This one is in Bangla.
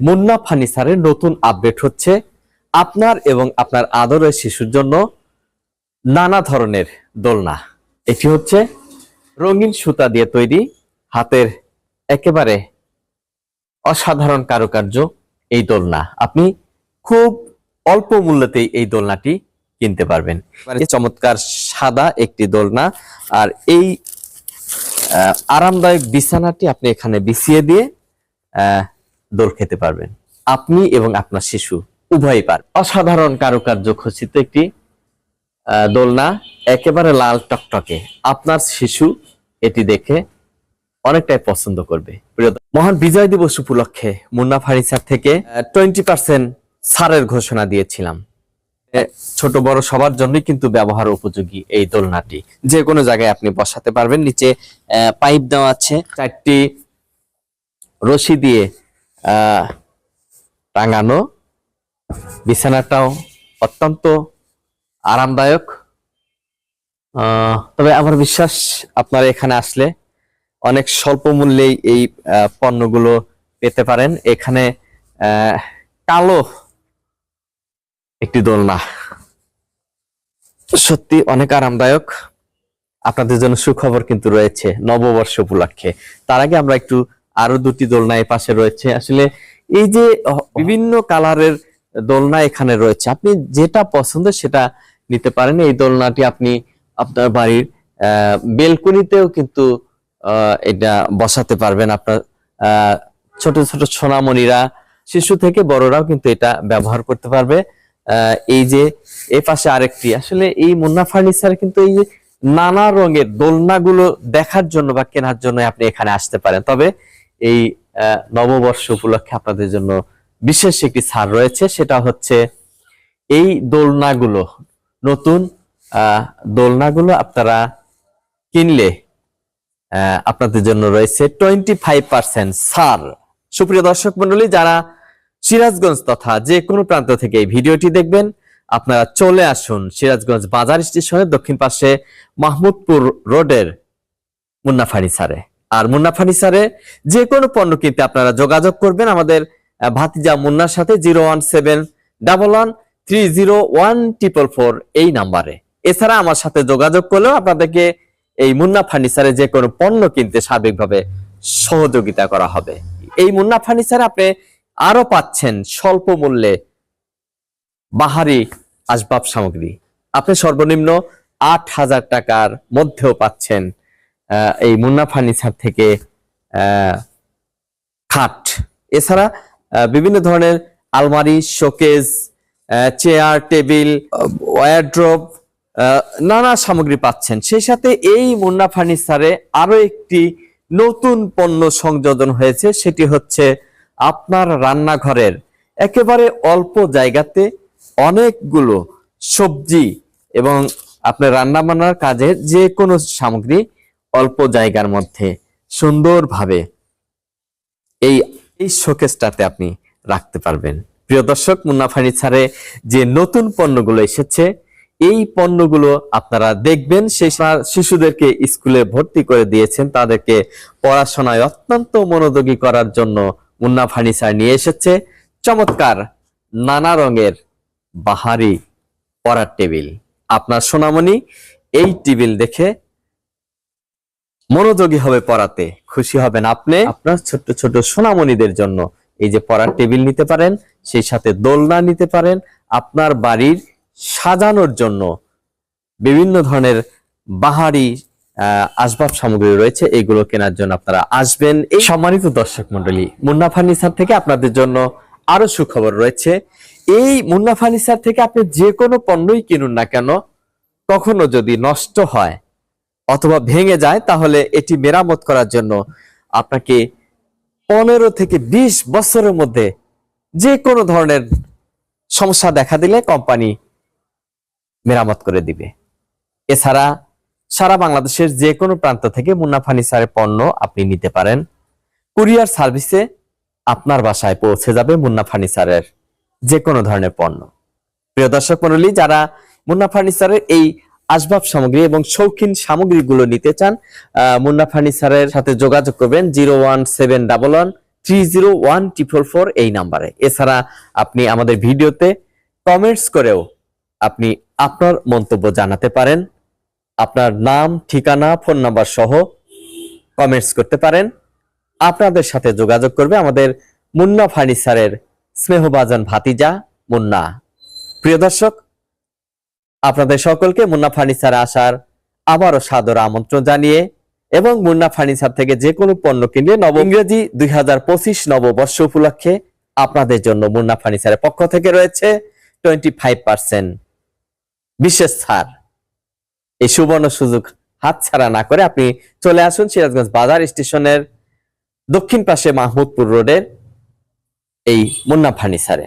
মুন্না ফার্নিচারের নতুন আপডেট হচ্ছে আপনার এবং আপনার আদরের শিশুর জন্য নানা ধরনের দোলনা। এটি হচ্ছে রঙিন সুতা দিয়ে তৈরি হাতের একেবারে অসাধারণ কারুকার্য এই দোলনা। আপনি খুব অল্প মূল্যতেই এই দোলনাটি কিনতে পারবেন। চমৎকার সাদা একটি দোলনা। আর এই আরামদায়ক বিছানাটি আপনি এখানে বিছিয়ে দিয়ে দোল খেতে পারবেন। আপনি এবং আপনার শিশু উভয়ই পার অসাধারণ কারুকার্য খচিত একটি দোলনা, একেবারে লাল টকটকে। আপনার শিশু এটি দেখে অনেকটাই পছন্দ করবে। মহান বিজয় দিবস উপলক্ষে মুন্না ফার্নিচার থেকে টোয়েন্টি পার্সেন্ট ছাড়ের ঘোষণা দিয়েছিলাম। ছোট বড় সবার জন্যই কিন্তু ব্যবহার উপযোগী এই দোলনাটি। যে কোনো জায়গায় আপনি বসাতে পারবেন। নিচে পাইপ দেওয়া আছে, চারটি রশি দিয়ে টাঙানো বিছানাটাও অত্যন্ত আরামদায়ক। তবে আমার বিশ্বাস আপনারা এখানে আসলে অনেক স্বল্প মূল্যেই এই পণ্যগুলো পেতে পারেন। এখানে কালো একটি দোলনা। সত্যি অনেক আরামদায়ক। আপনাদের জন্য সুখবর কিন্তু রয়েছে নববর্ষ উপলক্ষে। তার আগে আমরা একটু আরও দুটি দোলনা এই পাশে রয়েছে। আসলে এই যে বিভিন্ন কালারের দোলনা এখানে রয়েছে, আপনি যেটা পছন্দ সেটা নিতে পারেন। এই দোলনাটি আপনি আপনার বাড়ির বেলকনিতেও কিন্তু এটা বসাতে পারবেন আপনার ছোট ছোট সোনামণিরা, শিশু থেকে বড়রাও কিন্তু এটা ব্যবহার করতে পারবে। এই যে এই পাশে আরেকটি, আসলে এই মুন্না ফার্নিচার কিন্তু এই নানা রঙের দোলনাগুলো দেখার জন্য বা কেনার জন্য আপনি এখানে আসতে পারেন। তবে এই নববর্ষ উপলক্ষে আপনাদের জন্য বিশেষ একটি ছাড় রয়েছে, সেটা হচ্ছে এই দোলনাগুলো, নতুন দোলনাগুলো আপনারা কিনলে আপনাদের জন্য রয়েছে টোয়েন্টি ফাইভ পার্সেন্ট ছাড়। সুপ্রিয় দর্শক মন্ডলী যারা সিরাজগঞ্জ তথা যে কোনো প্রান্ত থেকে এই ভিডিওটি দেখবেন, আপনারা চলে আসুন সিরাজগঞ্জ বাজার স্টেশনের দক্ষিণ পাশে মাহমুদপুর রোডের মুন্না ফার্নিচারে আর মুন্না ফার্নিচারে যে কোনো পণ্য কিনতে আপনারা যোগাযোগ করবেন আমাদের ভাতিজা মুন্নার সাথে zero one seven double one three zero one triple four এই নাম্বারে। এছাড়া আমার সাথে যোগাযোগ করলেও আপনাদেরকে এই মুন্না ফার্নিচারে যে কোনো পণ্য কিনতে সার্বিকভাবে সহযোগিতা করা হবে। এই মুন্না ফার্নিচারে আপনি আরও পাচ্ছেন স্বল্প মূল্যে বাহারি আসবাব সামগ্রী। আপনি সর্বনিম্ন আট হাজার টাকার মধ্যেও পাচ্ছেন এই মুন্না ফার্নিচার থেকে খাট। এছাড়া বিভিন্ন ধরনের আলমারি, শোকেস চেয়ার, টেবিল ওয়ারড্রপ নানা সামগ্রী পাচ্ছেন। সেই সাথে এই মুন্না ফার্নিচারে আরও একটি নতুন পণ্য সংযোজন হয়েছে, সেটি হচ্ছে আপনার রান্নাঘরের একেবারে অল্প জায়গাতে অনেকগুলো সবজি এবং আপনার রান্না বান্নার কাজে যে কোনো সামগ্রী অল্প জায়গার মধ্যে সুন্দরভাবে এই এই শোকেসটাতে আপনি রাখতে পারবেন। প্রিয় দর্শক মুন্না ফার্নিচারে যে নতুন পণ্যগুলো এসেছে, এই পণ্যগুলো আপনারা দেখবেন, সেই শিশুদেরকে স্কুলে ভর্তি করে দিয়েছেন। তাদেরকে পড়াশোনায় অত্যন্ত মনোযোগী করার জন্য মুন্না ফার্নিচার নিয়ে এসেছে। চমৎকার নানা রঙের বাহারি পড়ার টেবিল। আপনার সোনামণি এই টেবিল দেখে মনোযোগী হবে পড়াতে। খুশি হবেন আপনি। আপনার ছোট্ট ছোট সোনামণিদের জন্য এই যে পড়ার টেবিল নিতে পারেন, সেই সাথে দোলনা নিতে পারেন। আপনার বাড়ির সাজানোর জন্য বিভিন্ন ধরনের বাহারি আসবাব সামগ্রী রয়েছে, এগুলো কেনার জন্য আপনারা আসবেন। এই সম্মানিত দর্শক মন্ডলী মুন্না ফার্নিচার থেকে আপনাদের জন্য আরও সুখবর রয়েছে। এই মুন্না ফার্নিচার থেকে আপনি যে কোনো পণ্যই কিনুন না কেন, কখনো যদি নষ্ট হয় অথবা ভেঙে যায়, তাহলে এটি মেরামত করার জন্য আপনাকে পনেরো থেকে বিশ বছরের মধ্যে যে কোনো ধরনের সমস্যা দেখা দিলে কোম্পানি মেরামত করে দিবে। এছাড়া সারা বাংলাদেশের যে কোনো প্রান্ত থেকে মুন্না ফার্নিচারের পণ্য আপনি নিতে পারেন। কুরিয়ার সার্ভিসে আপনার বাসায় পৌঁছে যাবে মুন্না ফার্নিচারের যে কোনো ধরনের পণ্য। প্রিয় দর্শক মন্ডলী যারা মুন্না ফার্নিচারের এই আসবাব সামগ্রী এবং শৌখিন সামগ্রীগুলো নিতে চান মুন্না ফার্নিচারের সাথে যোগাযোগ করবেন zero one seven double one three zero one four এই নাম্বারে। এছাড়া আপনি আমাদের ভিডিওতে কমেন্টস করেও আপনি আপনার মন্তব্য জানাতে পারেন, আপনার নাম, ঠিকানা ফোন নাম্বার সহ কমেন্টস করতে পারেন। আপনাদের সাথে যোগাযোগ করবে আমাদের মুন্না ফার্নিচারের স্নেহবাজন ভাতিজা। মুন্না, প্রিয় দর্শক আপনাদের সকলকে মুন্না ফার্নিচারে আসার আবারও সাদর আমন্ত্রণ জানিয়ে এবং মুন্না ফার্নিচার থেকে যে কোনো পণ্য কিনলে নব ইংরেজি দুই হাজার পঁচিশ নববর্ষ উপলক্ষে আপনাদের জন্য মুন্না ফার্নিচারের পক্ষ থেকে রয়েছে টোয়েন্টি ফাইভ পার্সেন্ট বিশেষ ছাড়। এই সুবর্ণ সুযোগ হাতছাড়া না করে আপনি চলে আসুন সিরাজগঞ্জ বাজার স্টেশনের দক্ষিণ পাশে মাহমুদপুর রোডের এই মুন্না ফার্নিচারে।